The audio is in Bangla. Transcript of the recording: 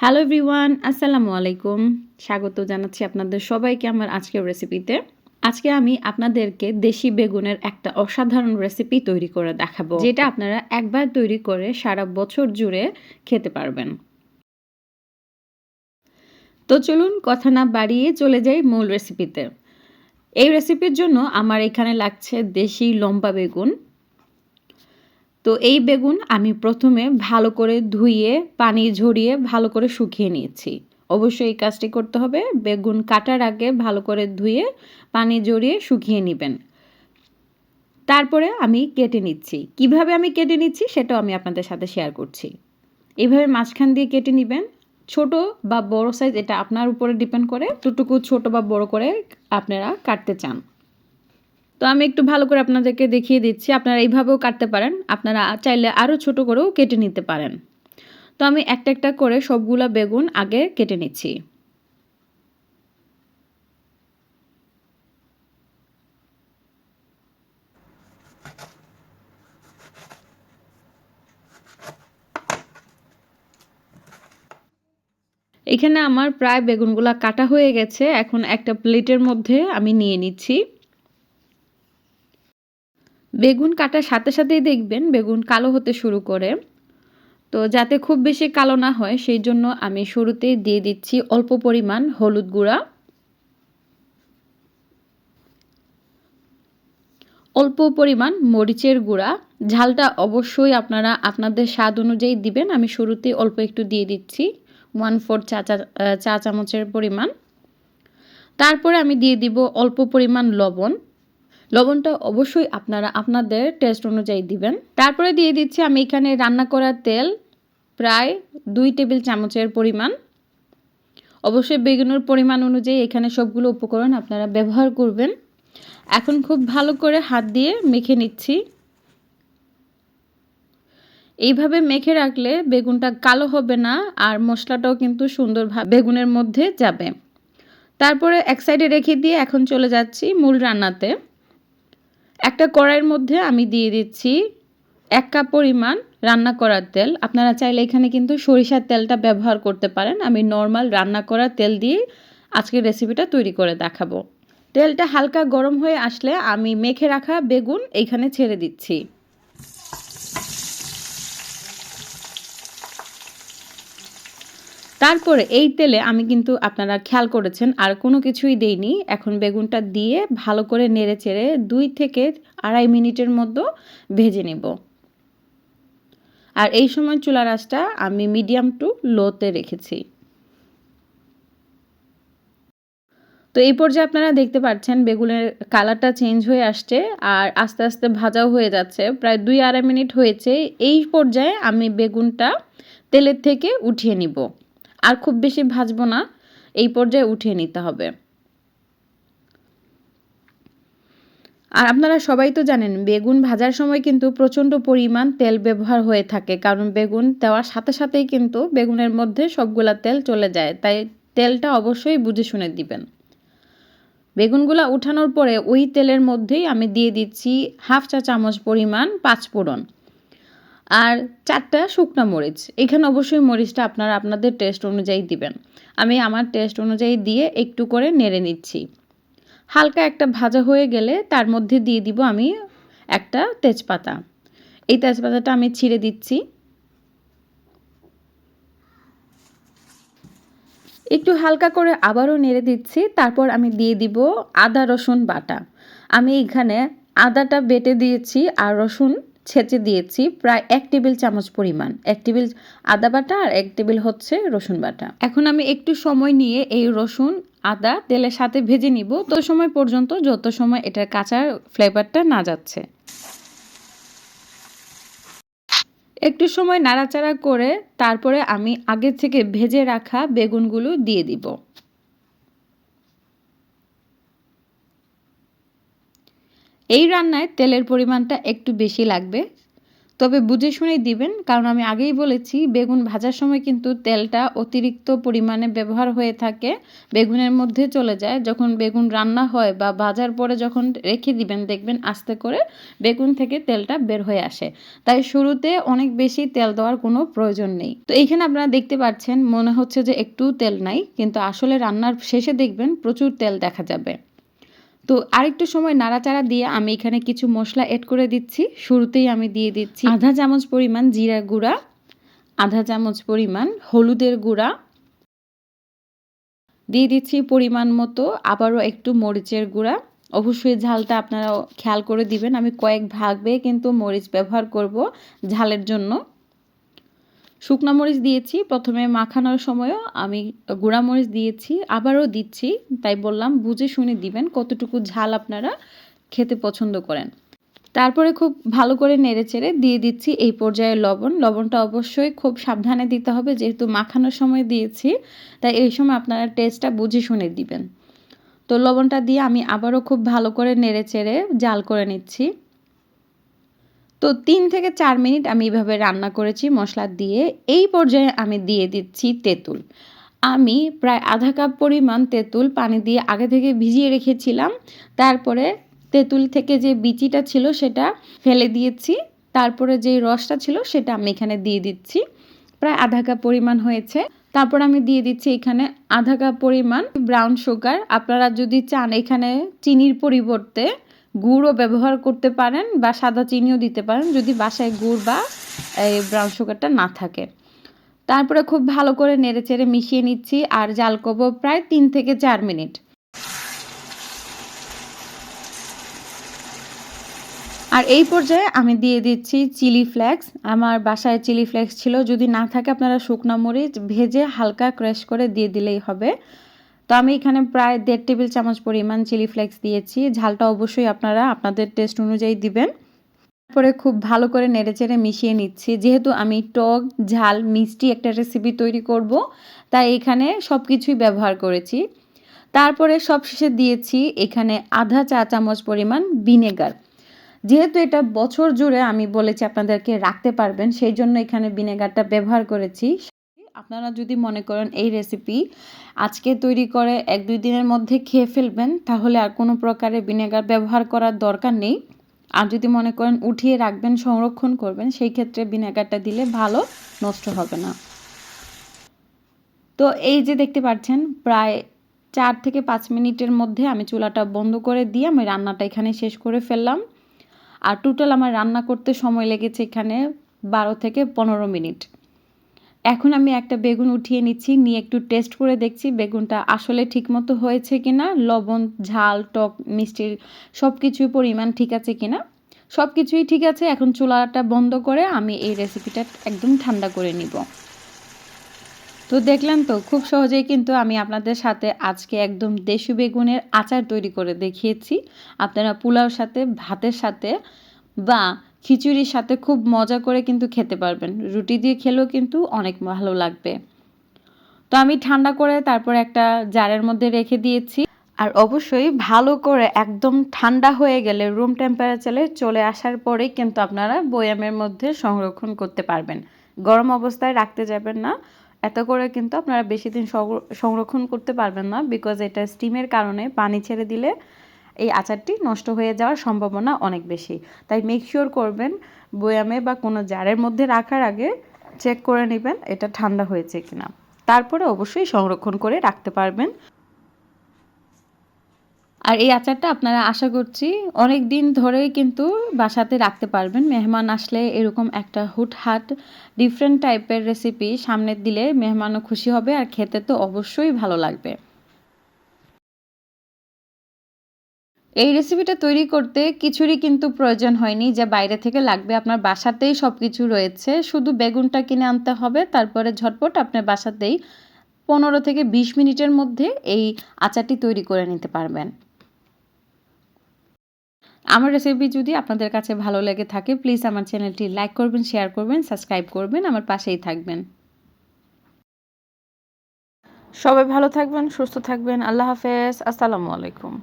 হ্যালো এভরিওয়ান আসসালামু আলাইকুম। স্বাগত জানাচ্ছি আপনাদের সবাইকে আমার আজকের রেসিপিতে আজকে আমি আপনাদেরকে দেশি বেগুনের একটা অসাধারণ রেসিপি তৈরি করে দেখাবো, যেটা আপনারা একবার তৈরি করে সারা বছর জুড়ে খেতে পারবেন। তো চলুন কথা না বাড়িয়ে চলে যাই মূল রেসিপিতে এই রেসিপির জন্য আমার এখানে লাগছে দেশি লম্বা বেগুন তো এই বেগুন আমি প্রথমে ভালো করে ধুইয়ে পানি ঝরিয়ে ভালো করে শুকিয়ে নিয়েছি। অবশ্যই এই কাজটি করতে হবে। বেগুন কাটার আগে ভালো করে ধুয়ে, পানি জড়িয়ে শুকিয়ে নেবেন। তারপরে আমি কেটে নিচ্ছি। কীভাবে আমি কেটে নিচ্ছি সেটাও আমি আপনাদের সাথে শেয়ার করছি। এইভাবে মাঝখান দিয়ে কেটে নেবেন। ছোট বা বড় সাইজ এটা আপনার উপরে ডিপেন্ড করে। টুটুকু ছোট বা বড় করে আপনারা কাটতে চান। তো আমি একটু ভালো করে আপনাদেরকে দেখিয়ে দিচ্ছি, আপনারা এইভাবেও কাটতে পারেন, আপনারা চাইলে আরও ছোট করেও কেটে নিতে পারেন। তো আমি একটা একটা করে সবগুলা বেগুন আগে কেটে নিচ্ছি। এখানে আমার প্রায় বেগুনগুলা কাটা হয়ে গেছে, এখন একটা প্লেটের মধ্যে আমি নিয়ে নিচ্ছি। বেগুন কাটার সাথে সাথেই দেখবেন বেগুন কালো হতে শুরু করে। তো যাতে খুব বেশি কালো না হয়, সেই জন্য আমি শুরুতেই দিয়ে দিচ্ছি অল্প পরিমাণ হলুদ গুঁড়া। অল্প পরিমাণ মরিচের গুঁড়া। ঝালটা অবশ্যই আপনারা আপনাদের স্বাদ অনুযায়ী দিবেন। আমি শুরুতেই অল্প একটু দিয়ে দিচ্ছি ওয়ান ফোর চা চা চামচের পরিমাণ। তারপরে আমি দিয়ে দিব অল্প পরিমাণ লবণ। লবণটা অবশ্যই আপনারা আপনাদের টেস্ট অনুযায়ী দিবেন। তারপরে দিয়ে দিচ্ছি আমি এখানে রান্না করা তেল, প্রায় দুই টেবিল চামচের পরিমাণ। অবশ্যই বেগুনের পরিমাণ অনুযায়ী এখানে সবগুলো উপকরণ আপনারা ব্যবহার করবেন। এখন খুব ভালো করে হাত দিয়ে মেখে নিচ্ছি। এইভাবে মেখে রাখলে বেগুনটা কালো হবে না আর মশলাটাও কিন্তু সুন্দরভাবে বেগুনের মধ্যে যাবে। তারপরে এক সাইডে রেখে দিয়ে এখন চলে যাচ্ছি মূল রান্নাতে। একটা কড়াইয়ের মধ্যে আমি দিয়ে দিচ্ছি এক কাপ পরিমাণ রান্না করার তেল। আপনারা চাইলে এখানে কিন্তু সরিষার তেলটা ব্যবহার করতে পারেন। আমি নর্মাল রান্না করা তেল দিয়ে আজকের রেসিপিটা তৈরি করে দেখাবো। তেলটা হালকা গরম হয়ে আসলে আমি মেখে রাখা বেগুন এইখানে ছেড়ে দিচ্ছি। তারপরে এই তেলে আমি কিন্তু আপনারা খেয়াল করেছেন, আর কোনো কিছুই দেইনি। এখন বেগুনটা দিয়ে ভালো করে নেড়ে চেড়ে দুই থেকে আড়াই মিনিটের মতো ভেজে নেব। আর এই সময় চুলা রাসটা আমি মিডিয়াম টু লোতে রেখেছি। তো এই পর্যায়ে আপনারা দেখতে পাচ্ছেন বেগুনের কালারটা চেঞ্জ হয়ে আসছে, আর আস্তে আস্তে ভাজাও হয়ে যাচ্ছে। প্রায় দুই আড়াই মিনিট হয়েছে, এই পর্যায়ে আমি বেগুনটা তেলের থেকে উঠিয়ে নিব। আর খুব বেশি ভাজবো না, এই পর্যায়ে উঠিয়ে নিতে হবে। আর আপনারা সবাই তো জানেন, বেগুন ভাজার সময় কিন্তু প্রচণ্ড পরিমাণ তেল ব্যবহার হয়ে থাকে, কারণ বেগুন দেওয়ার সাথে সাথেই কিন্তু বেগুনের মধ্যে সবগুলা তেল চলে যায়, তাই তেলটা অবশ্যই বুঝে শুনে দিবেন। বেগুনগুলা উঠানোর পরে ওই তেলের মধ্যেই আমি দিয়ে দিচ্ছি হাফ চা চামচ পরিমাণ পাঁচফোড়ন। আর চারটা শুকনো মরিচ। এখানে অবশ্যই মরিচটা আপনারা আপনাদের টেস্ট অনুযায়ী দিবেন। আমি আমার টেস্ট অনুযায়ী দিয়ে একটু করে নেড়ে নিচ্ছি। হালকা একটা ভাজা হয়ে গেলে তার মধ্যে দিয়ে দিব আমি একটা তেজপাতা। এই তেজপাতাটা আমি ছিঁড়ে দিচ্ছি। একটু হালকা করে আবারও নেড়ে দিচ্ছি। তারপর আমি দিয়ে দিব আদা রসুন বাটা। আমি এখানে আদাটা বেটে দিয়েছি আর রসুন ছেঁচে দিয়েছি, প্রায় এক টেবিল চামচ পরিমাণ। এক টেবিল আদা বাটা আর এক টেবিল হচ্ছে রসুন বাটা। এখন আমি একটু সময় নিয়ে এই রসুন, আদা, তেলের সাথে ভেজে নিব। তো সময় পর্যন্ত যত সময় এটার কাঁচার ফ্লেভারটা না যাচ্ছে। একটু সময় নাড়াচাড়া করে তারপরে আমি আগে থেকে ভেজে রাখা বেগুনগুলো দিয়ে দিব। এই রান্নায় তেলের পরিমাণটা একটু বেশি লাগবে। তবে বুঝে শুনেই দিবেন, কারণ আমি আগেই বলেছি, বেগুন ভাজার সময় কিন্তু তেলটা অতিরিক্ত পরিমাণে ব্যবহার হয়ে থাকে, বেগুনের মধ্যে চলে যায়। যখন বেগুন রান্না হয় বা ভাজার পরে যখন রেখে দিবেন, দেখবেন আস্তে করে বেগুন থেকে তেলটা বের হয়ে আসে। তাই শুরুতে অনেক বেশি তেল দেওয়ার কোনো প্রয়োজন নেই। তো এইখানে আপনারা দেখতে পাচ্ছেন, মনে হচ্ছে যে একটু তেল নাই, কিন্তু আসলে রান্নার শেষে দেখবেন প্রচুর তেল দেখা যাবে। তো আরেকটু সময় নাড়াচাড়া দিয়ে আমি এখানে কিছু মশলা অ্যাড করে দিচ্ছি। শুরুতেই আমি দিয়ে দিচ্ছি আধা চামচ পরিমাণ জিরা গুঁড়া, আধা চামচ পরিমাণ হলুদের গুঁড়া। দিয়ে দিচ্ছি পরিমাণ মতো আবারও একটু মরিচের গুঁড়া। অবশ্যই ঝালটা আপনারা খেয়াল করে দিবেন। আমি কয়েক ভাগবে কিন্তু মরিচ ব্যবহার করব ঝালের জন্য। শুকনা মরিচ দিয়েছি, প্রথমে মাখানোর সময়ও আমি গুঁড়া মরিচ দিয়েছি, আবারও দিচ্ছি, তাই বললাম বুঝে শুনে দিবেন কতটুকু ঝাল আপনারা খেতে পছন্দ করেন। তারপরে খুব ভালো করে নেড়ে চেড়ে দিয়ে দিচ্ছি এই পর্যায়ে লবণ, লবণটা অবশ্যই খুব সাবধানে দিতে হবে, যেহেতু মাখানোর সময় দিয়েছি, তাই এই সময় আপনারা টেস্টটা বুঝে শুনে দিবেন। তো লবণটা দিয়ে আমি আবারও খুব ভালো করে নেড়ে চেড়ে জাল করে নিচ্ছি। তো তিন থেকে চার মিনিট আমি এভাবে রান্না করেছি মশলা দিয়ে। এই পর্যায়ে আমি দিয়ে দিচ্ছি তেঁতুল। আমি প্রায় আধা কাপ পরিমাণ তেঁতুল পানি দিয়ে আগে থেকে ভিজিয়ে রেখেছিলাম। তারপরে তেঁতুল থেকে যে বিচিটা ছিল সেটা ফেলে দিয়েছি। তারপরে যে রসটা ছিল সেটা আমি এখানে দিয়ে দিচ্ছি। প্রায় আধা কাপ পরিমাণ হয়েছে। তারপর আমি দিয়ে দিচ্ছি এখানে আধা কাপ পরিমাণ ব্রাউন সুগার। আপনারা যদি চান এখানে চিনির পরিবর্তে গুড়ও ব্যবহার করতে পারেন বা সাদা চিনিও দিতে পারেন যদি বাসায় গুড় বা, এই ব্রাউন সুগারটা না থাকে। তারপরে খুব ভালো করে নেড়ে চেড়ে মিশিয়ে নিচ্ছি আর জাল করব প্রায় তিন থেকে চার মিনিট। আর এই পর্যায়ে আমি দিয়ে দিচ্ছি চিলি ফ্লেক্স। আমার বাসায় চিলি ফ্লেক্স ছিল, যদি না থাকে আপনারা শুকনো মরিচ ভেজে হালকা ক্র্যাশ করে দিয়ে দিলেই হবে। তো আমি এখানে প্রায় দেড় টেবিল চামচ পরিমাণ চিলি ফ্লেক্স দিয়েছি। ঝালটা অবশ্যই আপনারা আপনাদের টেস্ট অনুযায়ী দিবেন। তারপরে খুব ভালো করে নেড়েচেড়ে মিশিয়ে নিচ্ছি। যেহেতু আমি টক, ঝাল, মিষ্টি একটা রেসিপি তৈরি করব, তাই এখানে সব কিছুই ব্যবহার করেছি। তারপরে সব শেষে দিয়েছি এখানে আধা চা চামচ পরিমাণ ভিনেগার। যেহেতু এটা বছর জুড়ে আমি বলেছি আপনাদেরকে রাখতে পারবেন, সেই জন্য এখানে ভিনেগারটা ব্যবহার করেছি। আপনারা যদি মনে করেন এই রেসিপি আজকে তৈরি করে এক দুই দিনের মধ্যে খেয়ে ফেলবেন, তাহলে আর কোনো প্রকারের ভিনেগার ব্যবহার করার দরকার নেই। আর যদি মনে করেন উঠিয়ে রাখবেন, সংরক্ষণ করবেন, সেই ক্ষেত্রে ভিনেগারটা দিলে ভালো, নষ্ট হবে না। তো এই যে দেখতে পাচ্ছেন, প্রায় চার থেকে পাঁচ মিনিটের মধ্যে আমি চুলাটা বন্ধ করে দিয়ে আমি রান্নাটা এখানে শেষ করে ফেললাম। আর টোটাল আমার রান্না করতে সময় লেগেছে এখানে বারো থেকে পনেরো মিনিট। এখন আমি একটা বেগুন উঠিয়ে নিচ্ছি, নিয়ে একটু টেস্ট করে দেখছি বেগুনটা আসলে ঠিকমতো হয়েছে কিনা, লবণ, ঝাল, টক মিষ্টির সব কিছুই পরিমাণ ঠিক আছে কিনা। সব কিছুই ঠিক আছে, এখন চুলাটা বন্ধ করে আমি এই রেসিপিটা একদম ঠান্ডা করে নিব। তো দেখলেন তো, খুব সহজেই কিন্তু আমি আপনাদের সাথে আজকে একদম দেশি বেগুনের আচার তৈরি করে দেখিয়েছি। আপনারা পোলাওর সাথে, ভাতের সাথে বা খিচুড়ির সাথে খুব মজা করে কিন্তু খেতে পারবেন। রুটি দিয়ে খেলেও কিন্তু অনেক ভালো লাগবে। তো আমি ঠান্ডা করে তারপর একটা জারের মধ্যে রেখে দিয়েছি। আর অবশ্যই ভালো করে একদম ঠান্ডা হয়ে গেলে রুম টেম্পারেচারে চলে আসার পরেই কিন্তু আপনারা বয়ামের মধ্যে সংরক্ষণ করতে পারবেন। গরম অবস্থায় রাখতে যাবেন না। এত করে কিন্তু আপনারা বেশি দিন সংরক্ষণ করতে পারবেন না বিকজ এটা স্টিমের কারণে পানি ছেড়ে দিলে এই আচারটি নষ্ট হয়ে যাওয়ার সম্ভাবনা অনেক বেশি। তাই মেক শিওর করবেন, বয়ামে বা কোনো জারের মধ্যে রাখার আগে চেক করে নেবেন এটা ঠান্ডা হয়েছে কিনা। তারপরে অবশ্যই সংরক্ষণ করে রাখতে পারবেন। আর এই আচারটা আপনারা আশা করছি অনেক দিন ধরেই কিন্তু বাসাতে রাখতে পারবেন। মেহমান আসলে এরকম একটা হুটহাট ডিফারেন্ট টাইপের রেসিপি সামনে দিলে মেহমানও খুশি হবে আর খেতে তো অবশ্যই ভালো লাগবে। এই রেসিপিটা তৈরি করতে কিছুরই কিন্তু প্রয়োজন হয়নি, যে বাইরে থেকে লাগবে। আপনার বাসাতেই সব কিছু রয়েছে। শুধু বেগুনটা কিনে আনতে হবে, তারপরে ঝটপট আপনার বাসাতেই পনেরো থেকে বিশ মিনিটের মধ্যে এই আচারটি তৈরি করে নিতে পারবেন। আমার রেসিপি যদি আপনাদের কাছে ভালো লেগে থাকে প্লিজ আমার চ্যানেলটি লাইক করবেন শেয়ার করবেন সাবস্ক্রাইব করবেন, আমার পাশেই থাকবেন। সবাই ভালো থাকবেন, সুস্থ থাকবেন। আল্লাহ হাফেজ। আসসালামু আলাইকুম।